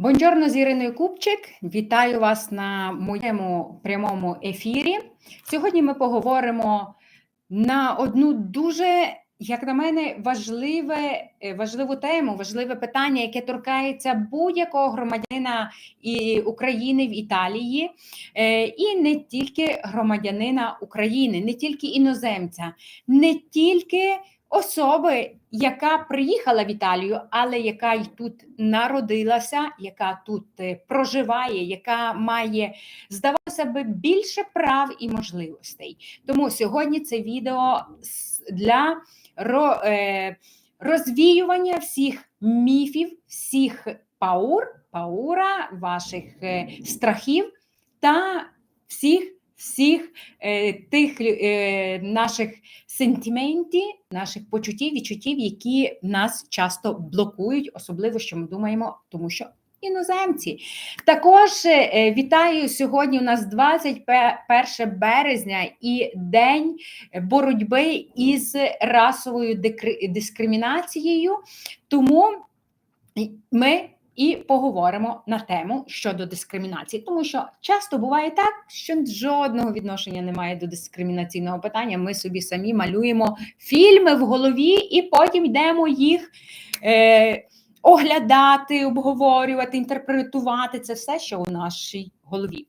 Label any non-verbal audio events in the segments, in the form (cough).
Бонджорно з Іриною Купчик. Вітаю вас на моєму прямому ефірі. Сьогодні ми поговоримо на одну дуже, як на мене, важливе, е, важливу тему, важливе питання, яке торкається будь-якого громадянина і України в Італії, е, і не тільки громадянина України, не тільки іноземця, не тільки особи, яка приїхала в Італію, але яка й тут народилася, яка тут е, проживає, яка має, здавалося би, більше прав і можливостей. Тому сьогодні це відео для е, розвіювання всіх міфів, всіх паур, паура, ваших е, страхів та всіх всіх е, тих е, наших сентиментів, наших почуттів, відчуттів, які нас часто блокують, особливо що ми думаємо, тому що. Іноземці також е, вітаю сьогодні. У нас 21 березня і день боротьби із расовою дискримінацією. Тому ми і поговоримо на тему щодо дискримінації, тому що часто буває так, що жодного відношення немає до дискримінаційного питання. Ми собі самі малюємо фільми в голові, і потім йдемо їх. Е, Оглядати, обговорювати, інтерпретувати це все, що у нашій голові.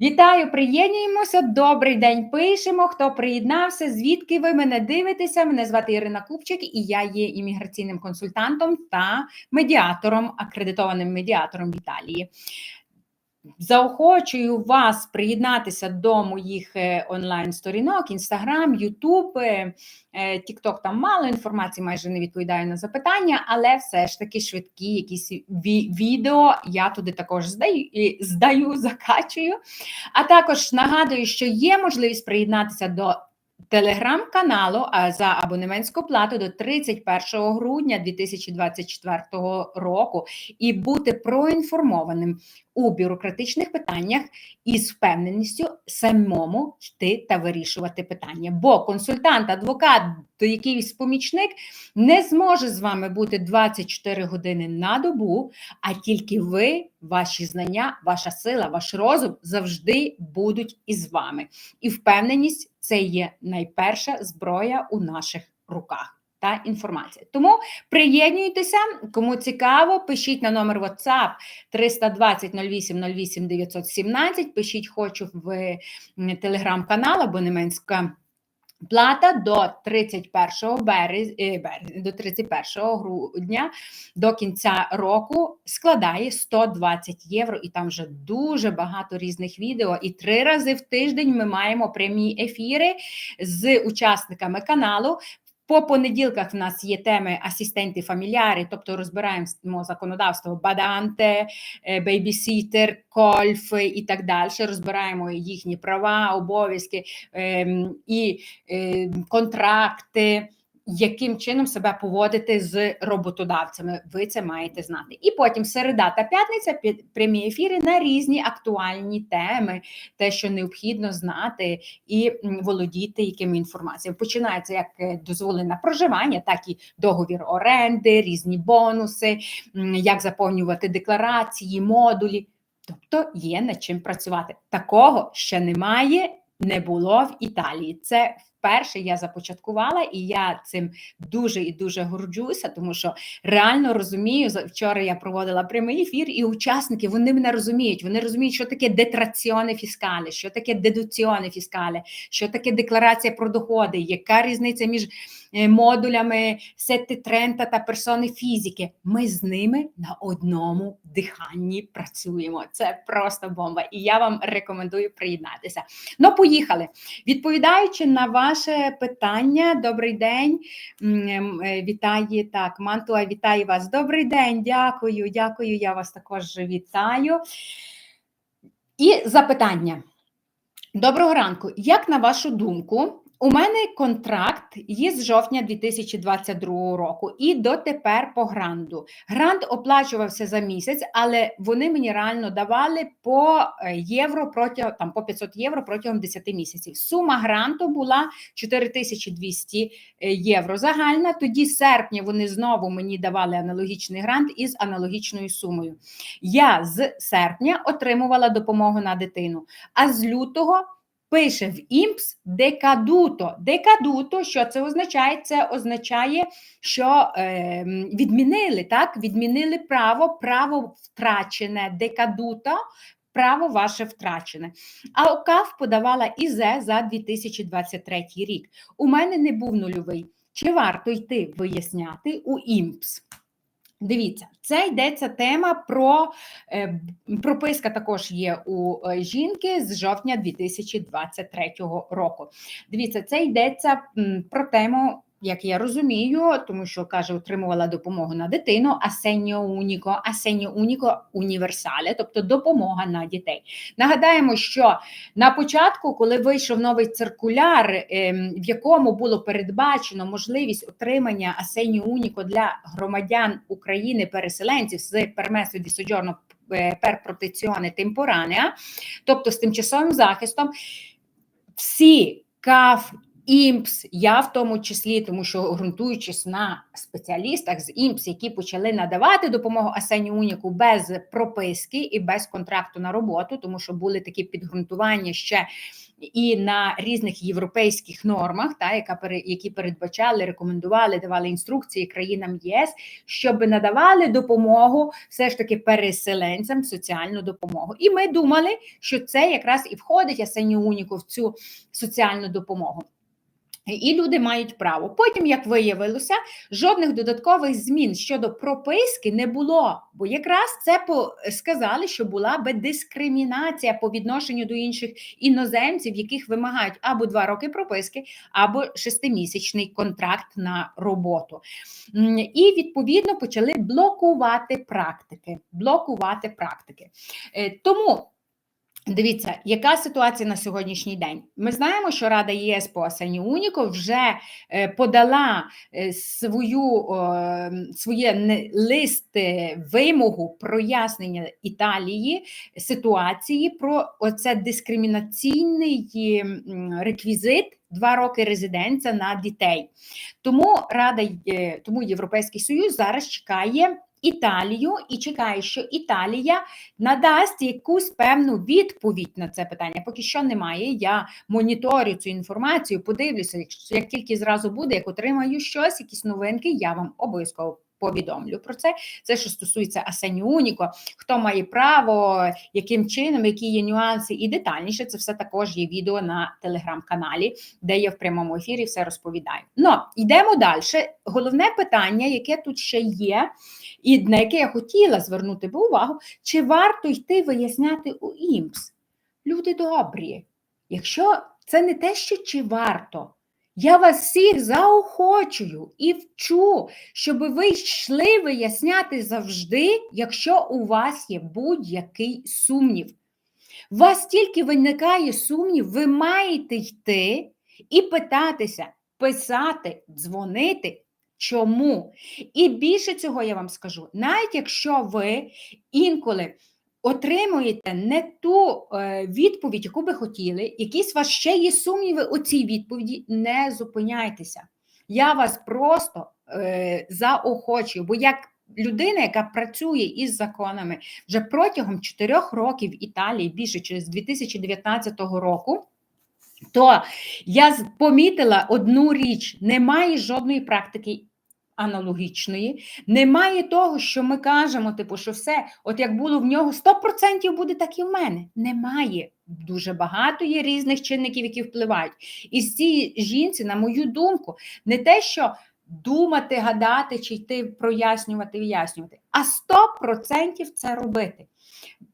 Вітаю, приєднуємося. Добрий день пишемо. Хто приєднався? Звідки ви мене дивитеся? Мене звати Ірина Купчик, і я є імміграційним консультантом та медіатором, акредитованим медіатором в Італії. Заохочую вас приєднатися до моїх е, онлайн-сторінок, Інстаграм, Ютуб, Тікток там мало інформації, майже не відповідаю на запитання, але все ж таки швидкі якісь відео я туди також здаю, здаю, закачую. А також нагадую, що є можливість приєднатися до телеграм-каналу за абонементську плату до 31 грудня 2024 року і бути проінформованим у бюрократичних питаннях із впевненістю самому йти та вирішувати питання. Бо консультант, адвокат, то якийсь помічник не зможе з вами бути 24 години на добу, а тільки ви, ваші знання, ваша сила, ваш розум завжди будуть із вами. І впевненість це є найперша зброя у наших руках та інформація. Тому приєднуйтеся, кому цікаво, пишіть на номер WhatsApp 320 08 08 917, пишіть хочу в телеграм-канал абонементська Плата до 31 берез... Е, до 31 грудня до кінця року складає 120 євро, і там вже дуже багато різних відео. І три рази в тиждень ми маємо прямі ефіри з учасниками каналу. По понеділках в нас є теми асистенти фамільярі, тобто розбираємо законодавство баданте, е, бейбісітер, кольф і так далі. Розбираємо їхні права, обов'язки ем, і ем, контракти яким чином себе поводити з роботодавцями. Ви це маєте знати. І потім середа та п'ятниця прямі ефіри на різні актуальні теми, те, що необхідно знати і володіти якими інформаціями. Починається як е, дозволене проживання, так і договір оренди, різні бонуси, як заповнювати декларації, модулі. Тобто є над чим працювати. Такого ще немає, не було в Італії. Це вперше я започаткувала, і я цим дуже і дуже горджуся, тому що реально розумію. Вчора я проводила прямий ефір, і учасники вони мене розуміють. Вони розуміють, що таке детраціоне фіскалі, що таке дедуціоне фіскалі, що таке декларація про доходи, яка різниця між Е, модулями Сетти Трента та персони фізики. Ми з ними на одному диханні працюємо. Це просто бомба. І я вам рекомендую приєднатися. Ну, поїхали. Відповідаючи на ваше питання, добрий день. Е, вітає так, Мантуа, вітаю вас. Добрий день, дякую, дякую. Я вас також вітаю. І запитання. Доброго ранку. Як на вашу думку, у мене контракт є з жовтня 2022 року і дотепер по гранду. Грант оплачувався за місяць, але вони мені реально давали по е, євро протягом там по 500 євро протягом 10 місяців. Сума гранту була 4200 е, євро. Загальна. Тоді серпня вони знову мені давали аналогічний грант із аналогічною сумою. Я з серпня отримувала допомогу на дитину, а з лютого пише в імпс декадуто. Декадуто, що це означає? Це означає, що е, відмінили так, відмінили право, право втрачене декадуто. Право ваше втрачене. А ОКАВ подавала ІЗЕ за 2023 рік. У мене не був нульовий. Чи варто йти виясняти у імпс? Дивіться, це йдеться тема про е, прописка також є у е, жінки з жовтня 2023 року. Дивіться, це йдеться про тему як я розумію, тому що каже, отримувала допомогу на дитину, асеньо уніко, асеньо уніко універсале, тобто допомога на дітей. Нагадаємо, що на початку, коли вийшов новий циркуляр, ем, в якому було передбачено можливість отримання асеньо уніко для громадян України, переселенців з пермесу ді соджорно per protezione тобто з тимчасовим захистом, всі КАФ імпс, я в тому числі, тому що ґрунтуючись на спеціалістах з імпс, які почали надавати допомогу Асені Уніку без прописки і без контракту на роботу, тому що були такі підґрунтування ще і на різних європейських нормах, та яка які передбачали, рекомендували, давали інструкції країнам ЄС, щоб надавали допомогу все ж таки переселенцям соціальну допомогу. І ми думали, що це якраз і входить Асені Уніку в цю соціальну допомогу. І люди мають право. Потім, як виявилося, жодних додаткових змін щодо прописки не було, бо якраз це сказали, що була би дискримінація по відношенню до інших іноземців, яких вимагають або два роки прописки, або шестимісячний контракт на роботу. І відповідно почали блокувати практики. Блокувати практики. Е, тому. Дивіться, яка ситуація на сьогоднішній день? Ми знаємо, що Рада ЄС по Асені Уніко вже е, подала е, свою своє лист вимогу прояснення Італії ситуації про оце дискримінаційний реквізит. Два роки резиденція на дітей. Тому Рада, тому Європейський Союз зараз чекає Італію і чекає, що Італія надасть якусь певну відповідь на це питання. Поки що немає. Я моніторю цю інформацію, подивлюся, як тільки зразу буде, як отримаю щось, якісь новинки, я вам обов'язково. Повідомлю про це. Це, що стосується Асенюніко, хто має право, яким чином, які є нюанси, і детальніше це все також є відео на телеграм-каналі, де я в прямому ефірі все розповідаю. Ну, йдемо далі. Головне питання, яке тут ще є, і на яке я хотіла звернути увагу, чи варто йти виясняти у ІМС? Люди добрі. Якщо це не те, що чи варто, я вас всіх заохочую і вчу, щоб ви йшли виясняти завжди, якщо у вас є будь-який сумнів. У вас тільки виникає сумнів, ви маєте йти і питатися, писати, дзвонити Чому? І більше цього я вам скажу, навіть якщо ви інколи отримуєте не ту е, відповідь, яку би хотіли, якісь у вас ще є сумніви у цій відповіді, не зупиняйтеся. Я вас просто е, заохочую, бо як людина, яка працює із законами вже протягом 4 років в Італії, більше через 2019 року. То я помітила одну річ: немає жодної практики аналогічної, немає того, що ми кажемо, типу, що все, от як було в нього 100% буде, так і в мене. Немає. Дуже багато є різних чинників, які впливають. І з цій жінці, на мою думку, не те, що думати, гадати, чи йти прояснювати, вияснювати, а 100% це робити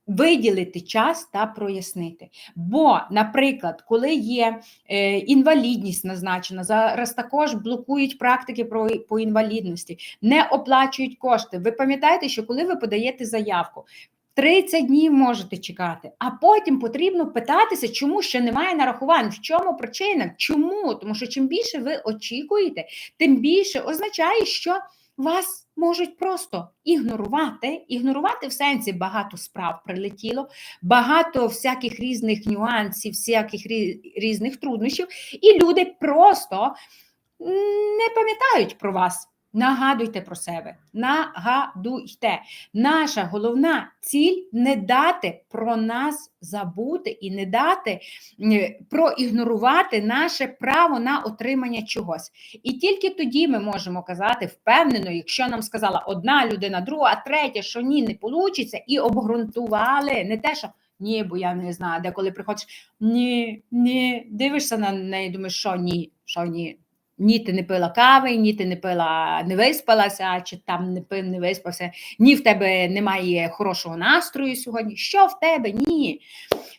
виділити час та прояснити. Бо, наприклад, коли є е, інвалідність назначена, зараз також блокують практики по інвалідності, не оплачують кошти. Ви пам'ятаєте, що коли ви подаєте заявку, 30 днів можете чекати, а потім потрібно питатися, чому ще немає нарахувань, в чому причина, чому? Тому що чим більше ви очікуєте, тим більше означає, що вас можуть просто ігнорувати, ігнорувати в сенсі багато справ прилетіло, багато всяких різних нюансів, всяких різних труднощів, і люди просто не пам'ятають про вас. Нагадуйте про себе, нагадуйте. Наша головна ціль не дати про нас забути і не дати проігнорувати наше право на отримання чогось. І тільки тоді ми можемо казати впевнено, якщо нам сказала одна людина, друга, третя, що ні, не вийде, і обґрунтували не те, що. Ні, бо я не знаю, де коли приходиш, ні, ні, дивишся на неї, думаєш, що ні, що ні. Ні, ти не пила кави, ні ти не пила, не виспалася, чи там не пив, не виспався, ні в тебе немає хорошого настрою сьогодні. Що в тебе? Ні.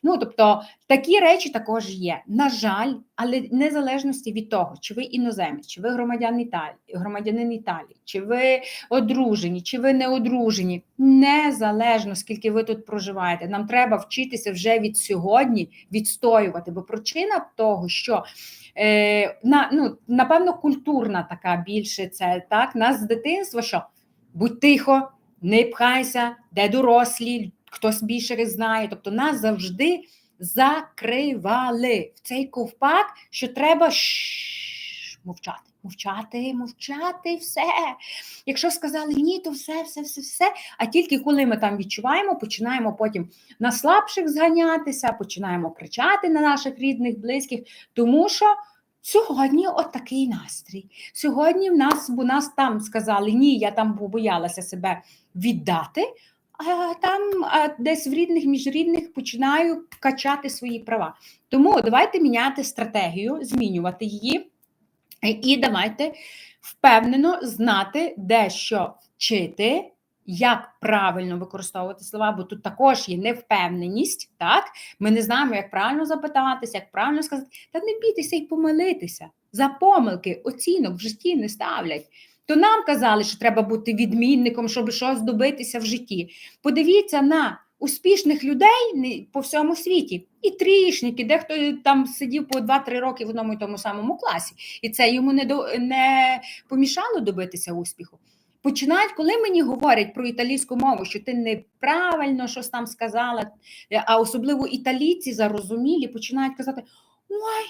Ну, тобто такі речі також є. На жаль, але незалежності від того, чи ви іноземець, чи ви громадян Італії, громадянин Італії, чи ви одружені, чи ви не одружені, незалежно скільки ви тут проживаєте, нам треба вчитися вже від сьогодні відстоювати, бо причина того, що е, на, ну, напевно, культурна така більше це так. Нас з дитинства, що будь тихо, не пхайся, де дорослі, хтось більше знає. Тобто нас завжди закривали в цей ковпак, що треба ш мовчати. Мовчати, мовчати, все. Якщо сказали ні, то все, все, все, все. А тільки коли ми там відчуваємо, починаємо потім на слабших зганятися, починаємо кричати на наших рідних, близьких, тому що Сьогодні от такий настрій. Сьогодні в нас, бо нас там сказали, ні, я там побоялася себе віддати, там десь в рідних, між рідних починаю качати свої права. Тому давайте міняти стратегію, змінювати її, і давайте впевнено знати, де що вчити як правильно використовувати слова, бо тут також є невпевненість, так? Ми не знаємо, як правильно запитатися, як правильно сказати. Та не бійтеся і помилитися. За помилки, оцінок в житті не ставлять. То нам казали, що треба бути відмінником, щоб щось добитися в житті. Подивіться на успішних людей по всьому світі. І трішники, дехто там сидів по 2-3 роки в одному і тому самому класі, і це йому не до не помішало добитися успіху починають, коли мені говорять про італійську мову, що ти неправильно щось там сказала, а особливо італійці зарозумілі, починають казати: Ой,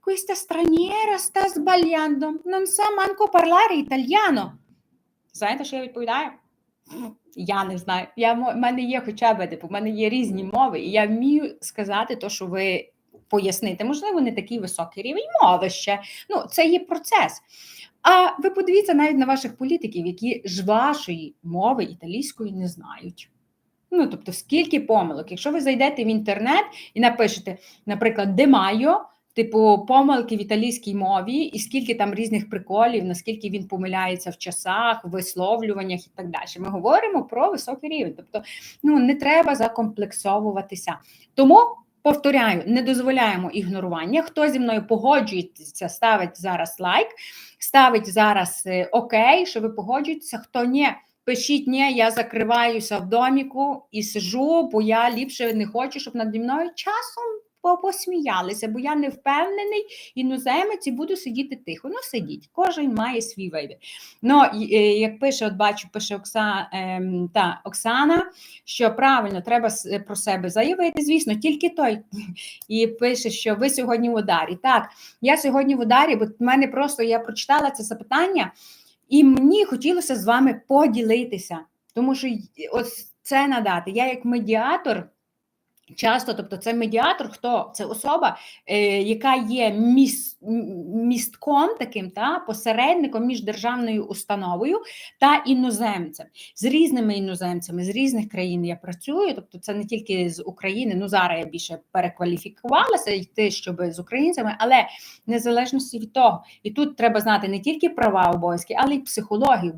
questa straniera sta sbagliando, non sa manco parlare italiano. Знаєте, що я відповідаю? Я не знаю. Я, в мене є хоча б типу, в мене є різні мови, і я вмію сказати те, що ви пояснити. Можливо, не такий високий рівень мови ще. Ну, це є процес. А ви подивіться навіть на ваших політиків, які ж вашої мови італійської не знають. Ну, тобто, скільки помилок, якщо ви зайдете в інтернет і напишете, наприклад, де майо, типу помилки в італійській мові, і скільки там різних приколів, наскільки він помиляється в часах, висловлюваннях і так далі. Ми говоримо про високий рівень. Тобто, ну не треба закомплексовуватися. Тому Повторяю, не дозволяємо ігнорування. Хто зі мною погоджується, ставить зараз лайк, ставить зараз е, окей, що ви погоджуєтеся. Хто ні, пишіть ні, я закриваюся в доміку і сижу, бо я ліпше не хочу, щоб наді мною часом посміялися, бо я не впевнений іноземець і буду сидіти тихо. Ну, сидіть, кожен має свій вибір. Ну, е, як пише, от бачу, пише Окса, ем, та, Оксана, що правильно треба про себе заявити, звісно, тільки той. І пише, що ви сьогодні в ударі. Так, я сьогодні в ударі, бо в мене просто я прочитала це запитання, і мені хотілося з вами поділитися, тому що ось це надати. Я як медіатор. Часто, тобто, це медіатор, хто це особа, е, яка є міс, містком таким та посередником між державною установою та іноземцем з різними іноземцями з різних країн я працюю. Тобто, це не тільки з України. Ну зараз я більше перекваліфікувалася йти, щоб з українцями, але незалежності від того, і тут треба знати не тільки права обов'язки, але й психологію,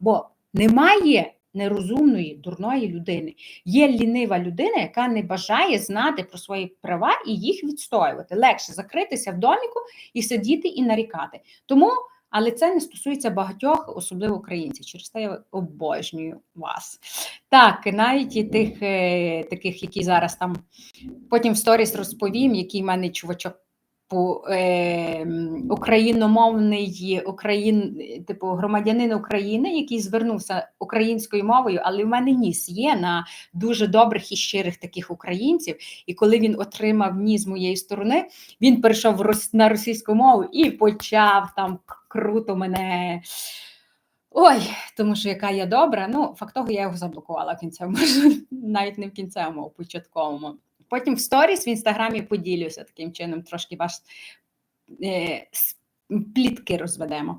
бо немає нерозумної, дурної людини. Є лінива людина, яка не бажає знати про свої права і їх відстоювати. Легше закритися в доміку і сидіти і нарікати. Тому Але це не стосується багатьох, особливо українців. Через те я обожнюю вас. Так, навіть і тих е, таких, які зараз там потім в сторіс розповім, який в мене чувачок по е, україномовний Україн, типу громадянин України, який звернувся українською мовою, але в мене ніс є на дуже добрих і щирих таких українців. І коли він отримав ніс моєї сторони, він перейшов на російську мову і почав там круто мене. Ой, тому що яка я добра. Ну, факт того, я його заблокувала в кінцевому, (laughs) навіть не в кінцевому, а в початковому. Потім в сторіс в інстаграмі поділюся таким чином, трошки ваш е, плітки розведемо.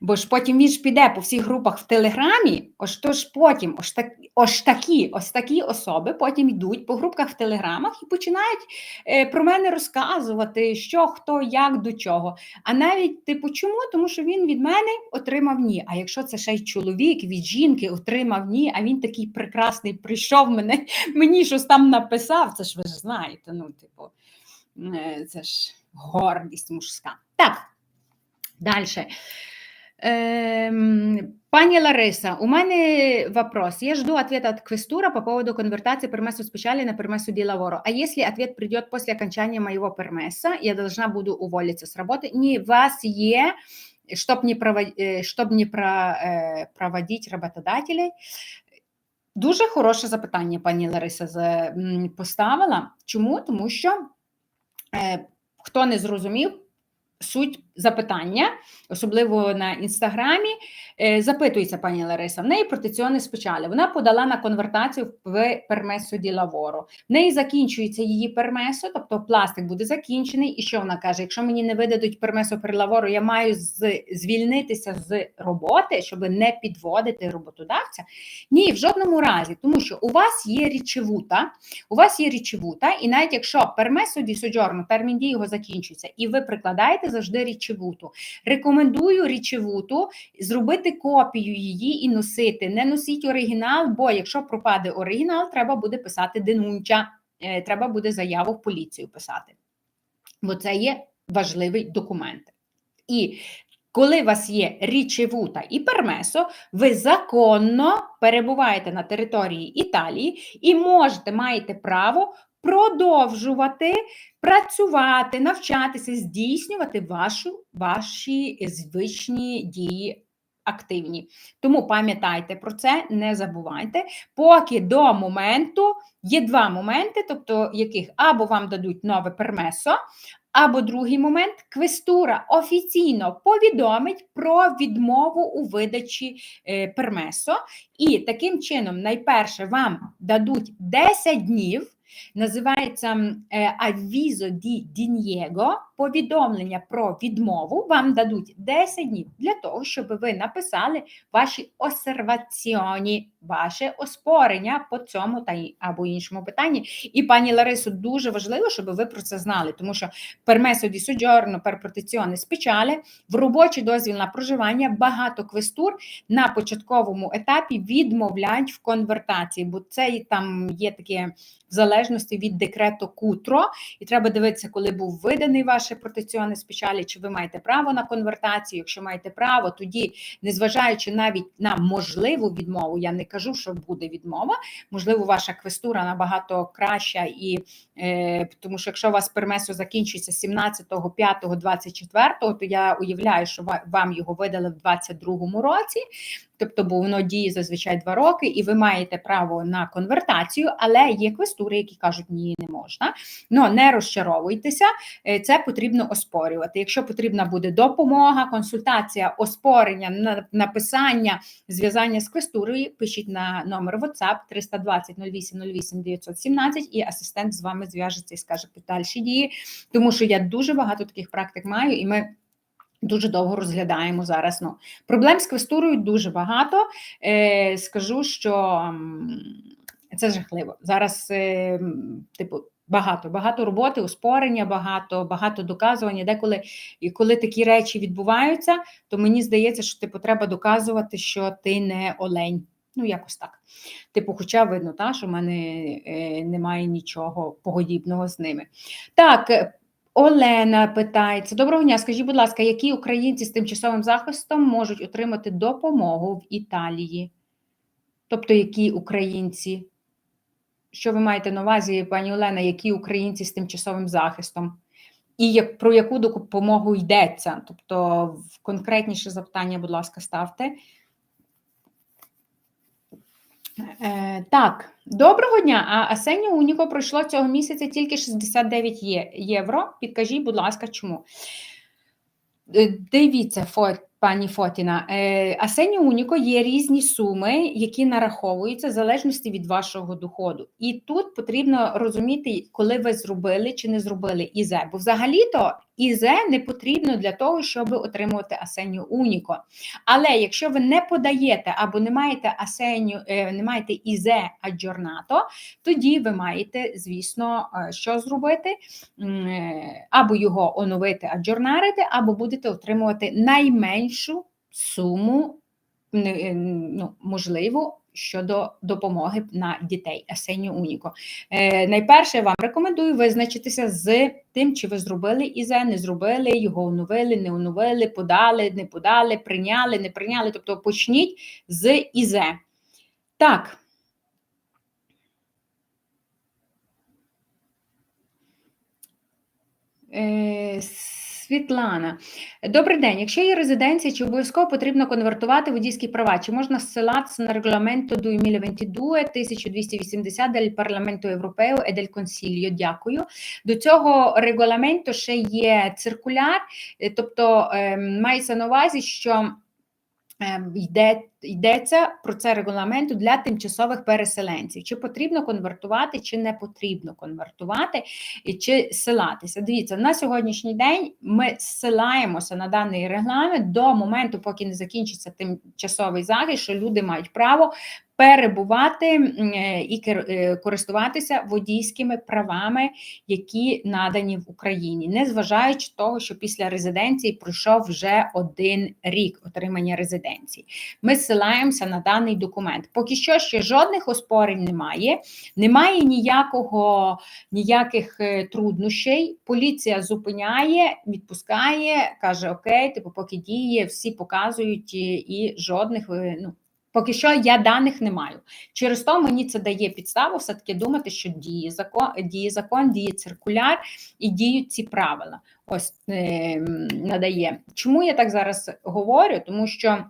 Бо ж потім він ж піде по всіх групах в Телеграмі, ось то ж потім, ось, так, ось такі, ось такі особи потім йдуть по групках в Телеграмах і починають е, про мене розказувати, що, хто, як, до чого. А навіть, типу, чому? Тому що він від мене отримав ні. А якщо це ще й чоловік від жінки отримав ні, а він такий прекрасний прийшов мене, (laughs) мені щось там написав, це ж ви ж знаєте, ну, типу, е, це ж гордість мужська. Так, далі. Эм, Пані Лариса, у мене вопрос. Я жду ответа от Квестура по поводу конвертации пермесу специали на пермесу делавору. А если ответ придет после окончания моего пермеса, я должна буду уволиться с работы. Не вас є, щоб не, провод... е, щоб не про... е, проводити роботодателей. Дуже хороше запитання, пані Лариса поставила. Чому? Тому що е, хто не зрозумів суть запитання, особливо на інстаграмі, запитується пані Лариса. В неї протеціони спечалі. Вона подала на конвертацію в пермесо ді лаворо. В неї закінчується її пермесо, тобто пластик буде закінчений. І що вона каже? Якщо мені не видадуть пермесо при лаворо, я маю звільнитися з роботи, щоб не підводити роботодавця. Ні, в жодному разі, тому що у вас є річевута, у вас є річевута, і навіть якщо пермесо ді соджорно, термін дії його закінчується, і ви прикладаєте завжди річевуту. Рекомендую річевуту зробити копію її і носити. Не носіть оригінал, бо якщо пропаде оригінал, треба буде писати денунча, е, треба буде заяву в поліцію писати. Бо це є важливий документ. І коли у вас є річевута і пермесо, ви законно перебуваєте на території Італії і можете маєте право продовжувати працювати, навчатися, здійснювати вашу, ваші звичні дії активні. Тому пам'ятайте про це, не забувайте. Поки до моменту є два моменти, тобто яких або вам дадуть нове пермесо, або другий момент квестура офіційно повідомить про відмову у видачі е, пермесо. І таким чином, найперше, вам дадуть 10 днів. Називається м, е, Avviso повідомлення про відмову. Вам дадуть 10 днів для того, щоб ви написали ваші осерваціоні, ваше оспорення по цьому та або іншому питанні. І пані Ларисо, дуже важливо, щоб ви про це знали, тому що пермесо ді соджорно per protezione в робочий дозвіл на проживання багато квестур на початковому етапі відмовляють в конвертації, бо це там є таке в залежності від декрету Кутро, і треба дивитися, коли був виданий ваше протеціоне спечалі, чи ви маєте право на конвертацію. Якщо маєте право, тоді, незважаючи навіть на можливу відмову, я не кажу, що буде відмова. Можливо, ваша квестура набагато краща, і е, тому що якщо у вас пермесо закінчується 17, 5, 24, то я уявляю, що вам його видали в 22 році. Тобто, бо воно діє зазвичай два роки, і ви маєте право на конвертацію, але є квестури, які кажуть, ні, не можна. Ну не розчаровуйтеся, е, це потрібно оспорювати. Якщо потрібна буде допомога, консультація, оспорення, написання, зв'язання з квестурою, пишіть на номер WhatsApp 320 08 08 917 і асистент з вами зв'яжеться і скаже подальші дії, тому що я дуже багато таких практик маю, і ми. Дуже довго розглядаємо зараз. Ну, проблем з квестурою дуже багато. Е, скажу, що це жахливо. Зараз, е, типу, багато, багато роботи, успорення, багато, багато доказування. Деколи, і коли такі речі відбуваються, то мені здається, що типу, треба доказувати, що ти не олень. Ну, якось так. Типу, хоча видно, та, що в мене е, немає нічого подібного з ними. Так, е, Олена питається: Доброго дня, скажіть, будь ласка, які українці з тимчасовим захистом можуть отримати допомогу в Італії? Тобто, які українці? Що ви маєте на увазі, пані Олена, які українці з тимчасовим захистом? І як, про яку допомогу йдеться? Тобто, конкретніше запитання, будь ласка, ставте. Е, Так, доброго дня. А Асеню Уніко пройшло цього місяця тільки 69 є- євро. Підкажіть, будь ласка, чому? Е, Дивіться, Фо- пані Фотіна, е, Асеню Уніко є різні суми, які нараховуються в залежності від вашого доходу. І тут потрібно розуміти, коли ви зробили чи не зробили ІЗЕ. Бо взагалі-то ІЗЕ не потрібно для того, щоб отримувати Асеню Уніко. Але якщо ви не подаєте або не маєте Асеню, е, не маєте ІЗЕ аджорнато, тоді ви маєте, звісно, е, що зробити? Е, Або його оновити, аджорнарити, або будете отримувати найменшу суму, ну, можливу. Щодо допомоги на дітей Асеню Уніко. Е, найперше вам рекомендую визначитися з тим, чи ви зробили ІЗЕ, не зробили, його оновили, не оновили, подали, не подали, прийняли, не прийняли. Тобто почніть з ІЗЕ. Так. Е, Світлана, добрий день. Якщо є резиденція, чи обов'язково потрібно конвертувати водійські права? Чи можна ссилатися на регламент 2022 1280 дель парламенту Європею і дель Consiglio? Дякую. До цього регламенту ще є циркуляр, е, тобто е, мається на увазі, що Ем, йде, йдеться про це регламенту для тимчасових переселенців. Чи потрібно конвертувати, чи не потрібно конвертувати, і чи силатися. Дивіться, на сьогоднішній день ми силаємося на даний регламент до моменту, поки не закінчиться тимчасовий захист, що люди мають право перебувати е, і е, користуватися водійськими правами, які надані в Україні, незважаючи того, що після резиденції пройшов вже один рік отримання резиденції. Ми ссилаємося на даний документ. Поки що ще жодних оспорень немає, немає ніякого ніяких е, труднощей. Поліція зупиняє, відпускає, каже: Окей, типу, поки діє, всі показують і жодних ну. Поки що я даних не маю. Через то мені це дає підставу все-таки думати, що діє закон, діє закон, діє циркуляр і діють ці правила. Ось е, надає. Чому я так зараз говорю? Тому що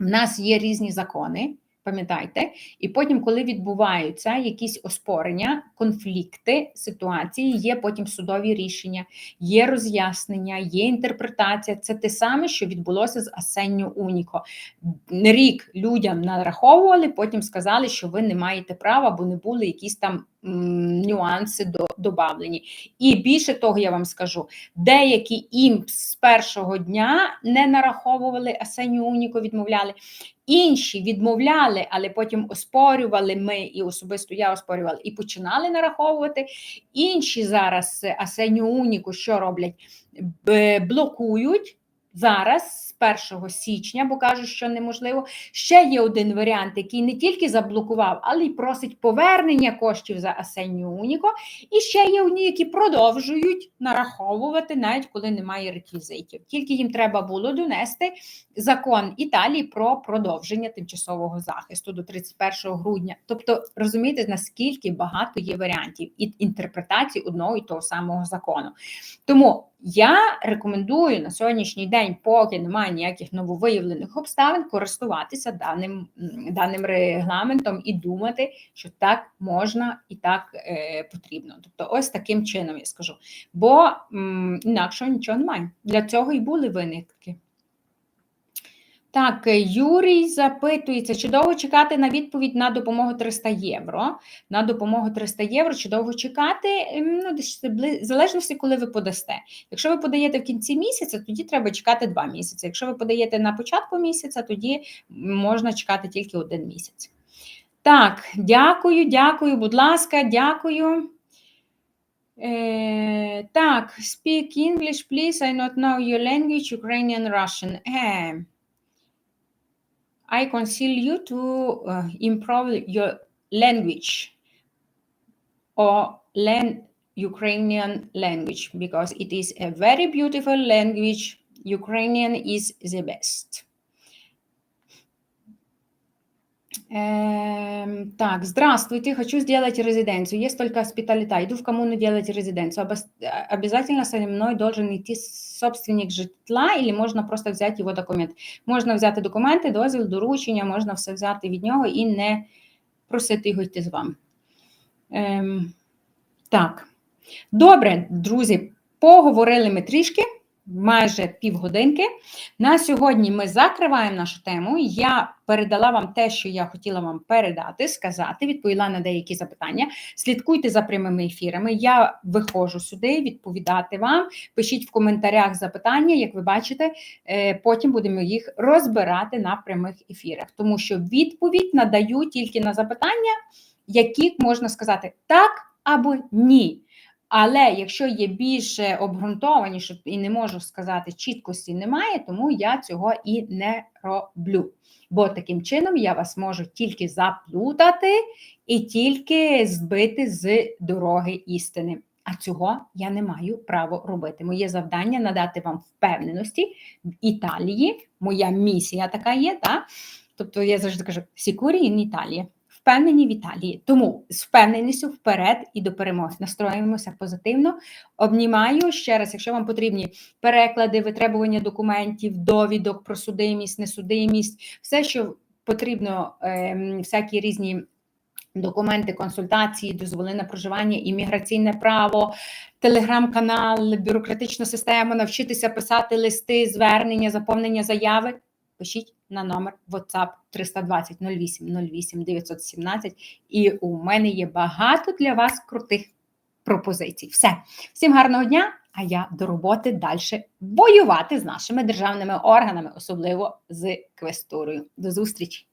в нас є різні закони. Пам'ятайте, і потім, коли відбуваються якісь оспорення, конфлікти, ситуації, є потім судові рішення, є роз'яснення, є інтерпретація. Це те саме, що відбулося з Асенню Уніко. Рік людям нараховували, потім сказали, що ви не маєте права, бо не були якісь там нюанси додавлені. І більше того, я вам скажу, деякі імп з першого дня не нараховували Асеню Уніко, відмовляли. Інші відмовляли, але потім оспорювали ми, і особисто я оспорювала, і починали нараховувати. Інші зараз Асеню Уніку що роблять? Блокують зараз. 1 січня, бо кажуть, що неможливо. Ще є один варіант, який не тільки заблокував, але й просить повернення коштів за Асенню Уніко. І ще є одні, які продовжують нараховувати, навіть коли немає реквізитів. Тільки їм треба було донести закон Італії про продовження тимчасового захисту до 31 грудня. Тобто, розумієте, наскільки багато є варіантів і інтерпретацій одного і того самого закону. Тому я рекомендую на сьогоднішній день, поки немає ніяких нововиявлених обставин, користуватися даним даним регламентом і думати, що так можна і так е, потрібно. Тобто, ось таким чином я скажу. Бо м, інакше нічого немає. Для цього і були винятки. Так, Юрій запитується, чи довго чекати на відповідь на допомогу 300 євро. На допомогу 300 євро, чи довго чекати? Ем, ну, в залежності, коли ви подасте. Якщо ви подаєте в кінці місяця, тоді треба чекати 2 місяці. Якщо ви подаєте на початку місяця, тоді можна чекати тільки один місяць. Так, дякую, дякую, будь ласка, дякую. Е, Так, speak English, please. I not know your language, Ukrainian, Russian. Е, I counsel you to uh, improve your language or learn Ukrainian language because it is a very beautiful language. Ukrainian is the best. Эм, так, здравствуйте, хочу сделать резиденцию. Есть только госпиталита. Иду в коммуну делать резиденцию. Обос- э, Обязательно со мной должен идти собственник житла, или можна просто взяти його документ. Можна взяти документи, дозвіл, доручення, можна все взяти від нього і не просити його йти з вами. Ем, так. Добре, друзі, поговорили ми трішки, майже півгодинки. На сьогодні ми закриваємо нашу тему. Я передала вам те, що я хотіла вам передати, сказати, відповіла на деякі запитання. Слідкуйте за прямими ефірами. Я виходжу сюди відповідати вам. Пишіть в коментарях запитання, як ви бачите, е, потім будемо їх розбирати на прямих ефірах, тому що відповідь надаю тільки на запитання, які можна сказати так або ні. Але якщо є більше обґрунтовані, що і не можу сказати, чіткості немає, тому я цього і не роблю. Бо таким чином я вас можу тільки заплутати і тільки збити з дороги істини. А цього я не маю права робити. Моє завдання надати вам впевненості в Італії. Моя місія така є. Та? Тобто я завжди кажу: Сікурі in Італії впевнені в Італії. Тому з впевненістю вперед і до перемоги. Настроїмося позитивно. Обнімаю ще раз, якщо вам потрібні переклади, витребування документів, довідок про судимість, несудимість, все, що потрібно, ем, всякі різні. Документи, консультації, дозволи на проживання, імміграційне право, телеграм-канал, бюрократичну систему, навчитися писати листи, звернення, заповнення заяви. Пишіть на номер WhatsApp 320 08 08 917. І у мене є багато для вас крутих пропозицій. Все, всім гарного дня! А я до роботи далі воювати з нашими державними органами, особливо з квестурою. До зустрічі!